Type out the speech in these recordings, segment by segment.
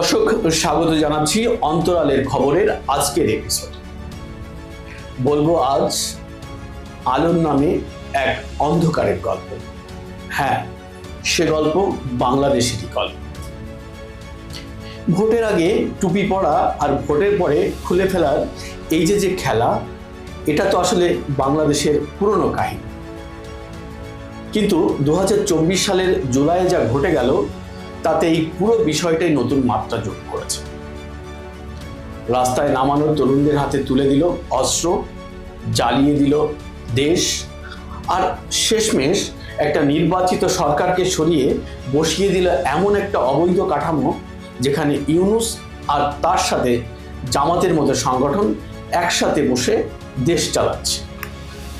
দর্শক, স্বাগত জানাচ্ছি অন্তরালের খবরের আজকের এপিসোড বলব আজ আলোর নামে এক অন্ধকারের গল্প। হ্যাঁ সে গল্প বাংলাদেশেরই গল্প। ভোটের আগে টুপি পরা আর ভোটের পরে খুলে ফেলার এই যে যে খেলা, এটা তো আসলে বাংলাদেশের পুরনো কাহিনী। কিন্তু দু হাজার চব্বিশ সালের জুলাইয়ে যা ঘটে গেল তাতে এই পুরো বিষয়টাই নতুন মাত্রা যোগ করেছে। রাস্তায় নামানো তরুণদের হাতে তুলে দিল অস্ত্র, জ্বালিয়ে দিল দেশ, আর শেষমেশ একটা নির্বাচিত সরকারকে সরিয়ে বসিয়ে দিল এমন একটা অবৈধ কাঠামো যেখানে ইউনুস আর তার সাথে জামাতের মতো সংগঠন একসাথে বসে দেশ চালাচ্ছে।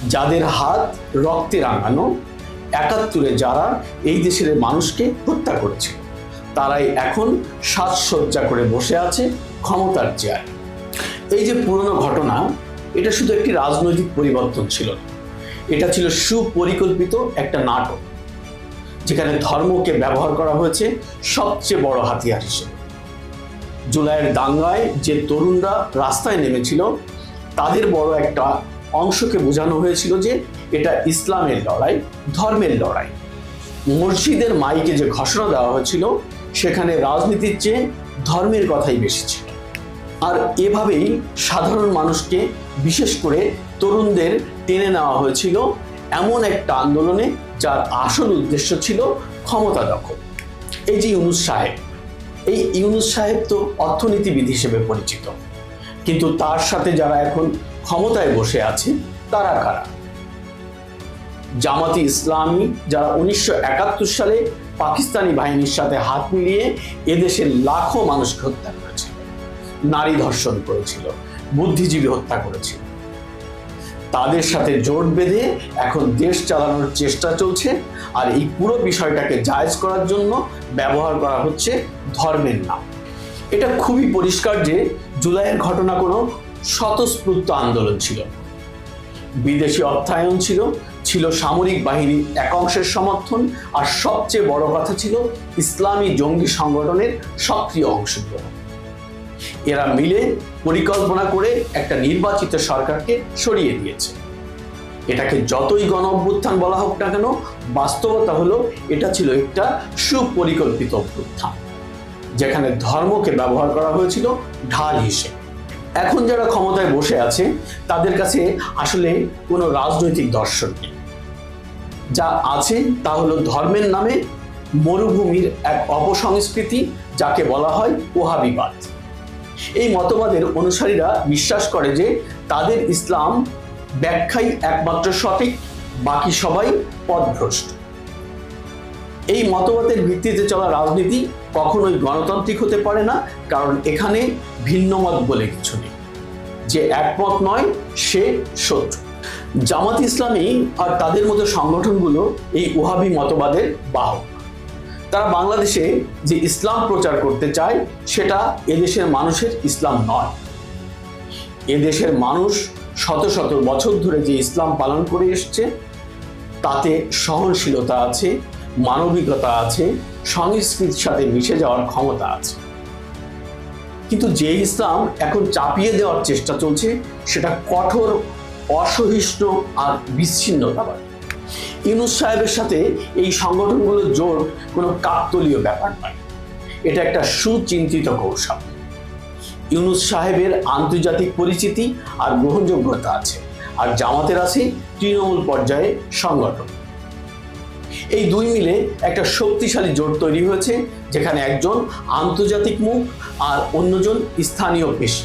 যাদের হাত রক্তে রাঙানো, একাত্তরে যারা এই দেশের মানুষকে হত্যা করেছিল তারাই এখন সাজসজ্জা করে বসে আছে ক্ষমতার চেয়ার। এই যে পুরনো ঘটনা, এটা শুধু একটি রাজনৈতিক পরিবর্তন ছিল এটা ছিল সুপরিকল্পিত একটা নাটক, যেখানে ধর্মকে ব্যবহার করা হয়েছে সবচেয়ে বড় হাতিয়ার হিসেবে। জুলাইয়ের দাঙ্গায় যে তরুণরা রাস্তায় নেমেছিল, তাদের বড় একটা অংশকে বোঝানো হয়েছিল যে এটা ইসলামের লড়াই, ধর্মের লড়াই। মসজিদের মাইকে যে ঘোষণা দেওয়া হয়েছিল সেখানে রাজনীতির চেয়ে ধর্মের কথাই বেশি ছিল। আর এভাবেই সাধারণ মানুষকে বিশেষ করে তরুণদের টেনে নেওয়া হয়েছিল এমন একটা আন্দোলনে যার আসল উদ্দেশ্য ছিল ক্ষমতা দখল। এই যে ইউনুস সাহেব, এই ইউনুস সাহেব তো অর্থনীতিবিদ হিসেবে পরিচিত। কিন্তু তার সাথে যারা এখন ক্ষমতায় বসে আছে, তারা কারা? জামাতি ইসলামী যারা উনিশশো একাত্তর সালে পাকিস্তানি বাহিনীর সাথে হাত মিলিয়ে এদেশের লাখো মানুষকে হত্যা করেছিল, নারী ধর্ষণ করেছিল, বুদ্ধিজীবী হত্যা করেছিল। তাদের সাথে জোট বেঁধে এখন দেশ চালানোর চেষ্টা চলছে আর এই পুরো বিষয়টাকে জায়জ করার জন্য ব্যবহার করা হচ্ছে ধর্মের নাম। এটা খুবই পরিষ্কার যে জুলাইয়ের ঘটনা কোনো স্বতঃস্ফূর্ত আন্দোলন ছিল বিদেশি অর্থায়ন ছিল ছিল সামরিক বাহিনীর এক অংশের সমর্থন, আর সবচেয়ে বড় কথা ছিল ইসলামী জঙ্গি সংগঠনের সক্রিয় অংশগ্রহণ। এরা মিলে পরিকল্পনা করে একটা নির্বাচিত সরকারকে সরিয়ে দিয়েছে। এটাকে যতই গণ অভ্যুত্থান বলা হোক না কেন, বাস্তবতা হলো এটা ছিল একটা সুপরিকল্পিত অভ্যুত্থান, যেখানে ধর্মকে ব্যবহার করা হয়েছিল ঢাল হিসেবে। এখন যারা ক্ষমতায় বসে আছে, তাদের কাছে আসলে কোনো রাজনৈতিক দর্শন নেই। যা আছে তা হলো ধর্মের নামে মরুভূমির এক অপসংস্কৃতি, যাকে বলা হয় ওহাবিবাদ এই মতবাদের অনুসারীরা বিশ্বাস করে যে তাদের ইসলাম ব্যাখ্যাই একমাত্র সঠিক, বাকি সবাই পথভ্রষ্ট। এই মতবাদের ভিত্তিতে চলা রাজনীতি কখনোই গণতান্ত্রিক হতে পারে না, কারণ এখানে ভিন্নমত বলে কিছু নেই। যে একমত নয়, সে শত্রু। জামাত ইসলামী আর তাদের মতো সংগঠনগুলো এই ওহাবি মতবাদের বাহক। তারা বাংলাদেশে যে ইসলাম প্রচার করতে চায়, সেটা এদেশের মানুষের ইসলাম নয়। এদেশের মানুষ শত শত বছর ধরে যে ইসলাম পালন করে এসছে, তাতে সহনশীলতা আছে, মানবিকতা আছে সংস্কৃতির সাথে মিশে যাওয়ার ক্ষমতা আছে। কিন্তু যে ইসলাম এখন চাপিয়ে দেওয়ার চেষ্টা চলছে, সেটা কঠোর, অসহিষ্ণু আর বিচ্ছিন্নতাবাদী ইউনুস সাহেবের সাথে এই সংগঠনগুলোর জোট কোনো কাকতলীয় ব্যাপার নয়। এটা একটা সুচিন্তিত কৌশল। ইউনুস সাহেবের আন্তর্জাতিক পরিচিতি আর গ্রহণযোগ্যতা আছে, আর জামাতের আছে তৃণমূল পর্যায়ে সংগঠন। এই দুই মিলে একটা শক্তিশালী জোট তৈরি হয়েছে, যেখানে একজন আন্তর্জাতিক মুখ আর অন্যজন স্থানীয় পেশি।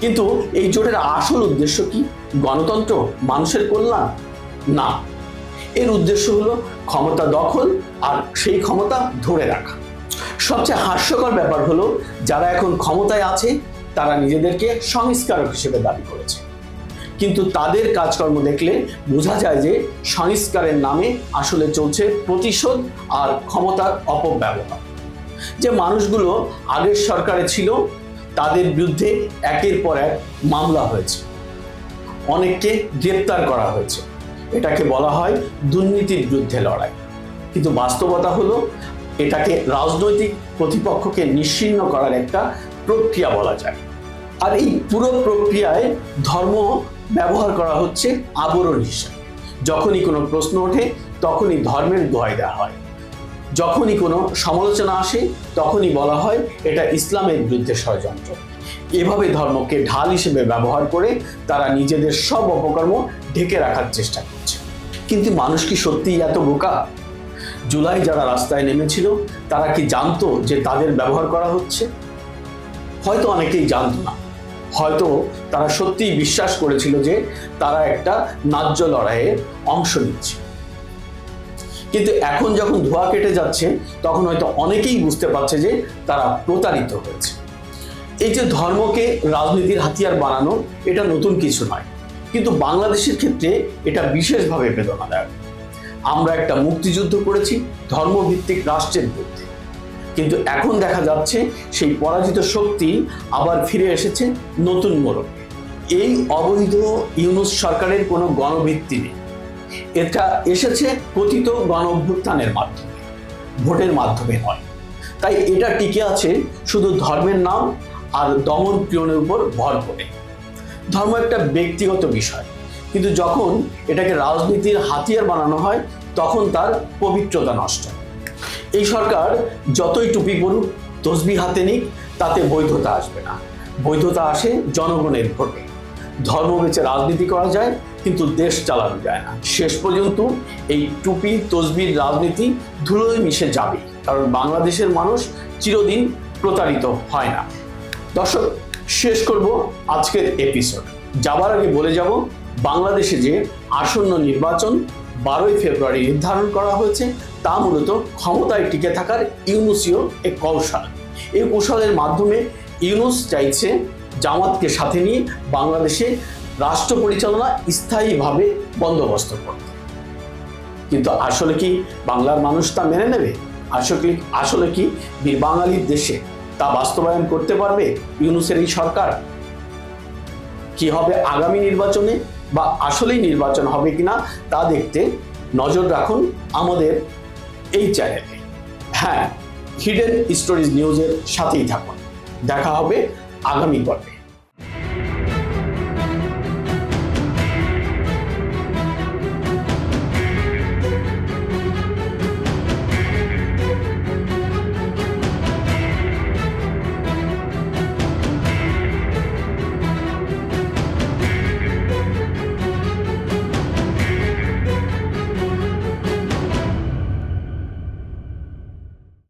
কিন্তু এই জোটের আসল উদ্দেশ্য কি? গণতন্ত্র? মানুষের কল্যাণ? না। এর উদ্দেশ্য হলো ক্ষমতা দখল আর সেই ক্ষমতা ধরে রাখা। সবচেয়ে হাস্যকর ব্যাপার হলো, যারা এখন ক্ষমতায় আছে, তারা নিজেদেরকে সংস্কারক হিসেবে দাবি করেছে। কিন্তু তাদের কাজকর্ম দেখলে বোঝা যায় যে সংস্কারের নামে আসলে চলছে প্রতিশোধ আর ক্ষমতার অপব্যবহার। যে মানুষগুলো আগের সরকারে ছিল, তাদের বিরুদ্ধে একের পর এক মামলা হয়েছে। অনেককে গ্রেপ্তার করা হয়েছে। এটাকে বলা হয় দুর্নীতির বিরুদ্ধে লড়াই। কিন্তু বাস্তবতা হলো, এটাকে রাজনৈতিক প্রতিপক্ষকে নিশ্চিহ্ন করার একটা প্রক্রিয়া বলা যায়। আর এই পুরো প্রক্রিয়ায় ধর্ম ব্যবহার করা হচ্ছে আবরণ হিসাবে। যখনই কোনো প্রশ্ন ওঠে, তখনই ধর্মের দোহাই দেওয়া হয়। যখনই কোনো সমালোচনা আসে, তখনই বলা হয় এটা ইসলামের বিরুদ্ধে ষড়যন্ত্র। এভাবে ধর্মকে ঢাল হিসেবে ব্যবহার করে তারা নিজেদের সব অপকর্ম ঢেকে রাখার চেষ্টা করছে। কিন্তু মানুষ কি সত্যিই এত বোকা? জুলাই যারা রাস্তায় নেমেছিল, তারা কি জানতো যে তাদের ব্যবহার করা হচ্ছে? হয়তো অনেকেই জানতো না। হয়তো তারা সত্যিই বিশ্বাস করেছিল যে তারা একটা ন্যায্য লড়াইয়ে অংশ নিচ্ছে। কিন্তু এখন যখন ধোয়া কেটে যাচ্ছে, তখন হয়তো অনেকেই বুঝতে পারছে যে তারা প্রতারিত হয়েছে। এই যে ধর্মকে রাজনীতির হাতিয়ার বানানো, এটা নতুন কিছু নয়। কিন্তু বাংলাদেশের ক্ষেত্রে এটা বিশেষভাবে বেদনাদায়ক। আমরা একটা মুক্তিযুদ্ধ করেছি, ধর্মভিত্তিক রাষ্ট্রের বিরুদ্ধে। কিন্তু এখন দেখা যাচ্ছে সেই পরাজিত শক্তি আবার ফিরে এসেছে নতুন মোড়ক এই অবৈধ ইউনুস সরকারের কোনো গণভিত্তি নেই। এটা এসেছে কথিত গণ অভ্যুত্থানের মাধ্যমে, ভোটের মাধ্যমে নয়। তাই এটা টিকে আছে শুধু ধর্মের নাম আর দমন পীড়নের উপর ভর করে। ধর্ম একটা ব্যক্তিগত বিষয়, কিন্তু যখন এটাকে রাজনীতির হাতিয়ার বানানো হয়, তখন তার পবিত্রতা নষ্ট হয়। এই সরকার যতই টুপি পড়ুক তসবি হাতে নিক, তাতে বৈধতা আসবে না। বৈধতা আসে জনগণের ভোটে। ধর্ম বেচে রাজনীতি করা যায়, কিন্তু দেশ চালানো যায় না। শেষ পর্যন্ত এই টুপি তসবির রাজনীতি ধুলোয় মিশে যাবে, কারণ বাংলাদেশের মানুষ চিরদিন প্রতারিত হয় না। দর্শক, শেষ করব আজকের এপিসোড যাবার আগে বলে যাব, বাংলাদেশে যে আসন্ন নির্বাচন বারোই ফেব্রুয়ারি নির্ধারণ করা হয়েছে। তা মূলত ক্ষমতায় টিকে থাকার ইউনুসীয় এক কৌশল। এই কৌশলের মাধ্যমে ইউনুস চাইছে জামাতকে সাথে নিয়ে বাংলাদেশে রাষ্ট্র পরিচালনা স্থায়ীভাবে বন্দোবস্ত করতে। কিন্তু আসলে কি বাংলার মানুষ তা মেনে নেবে? আসলে আসলে কি বীর বাঙালির দেশে তা বাস্তবায়ন করতে পারবে ইউনুসের এই সরকার? কি হবে আগামী নির্বাচনে? বা আসলেই নির্বাচন হবে কিনা তা দেখতে নজর রাখুন আমাদের এই চ্যানেলে হ্যাঁ হিডেন স্টোরিজ নিউজের সাথেই থাকুন। দেখা হবে আগামী পর্বে।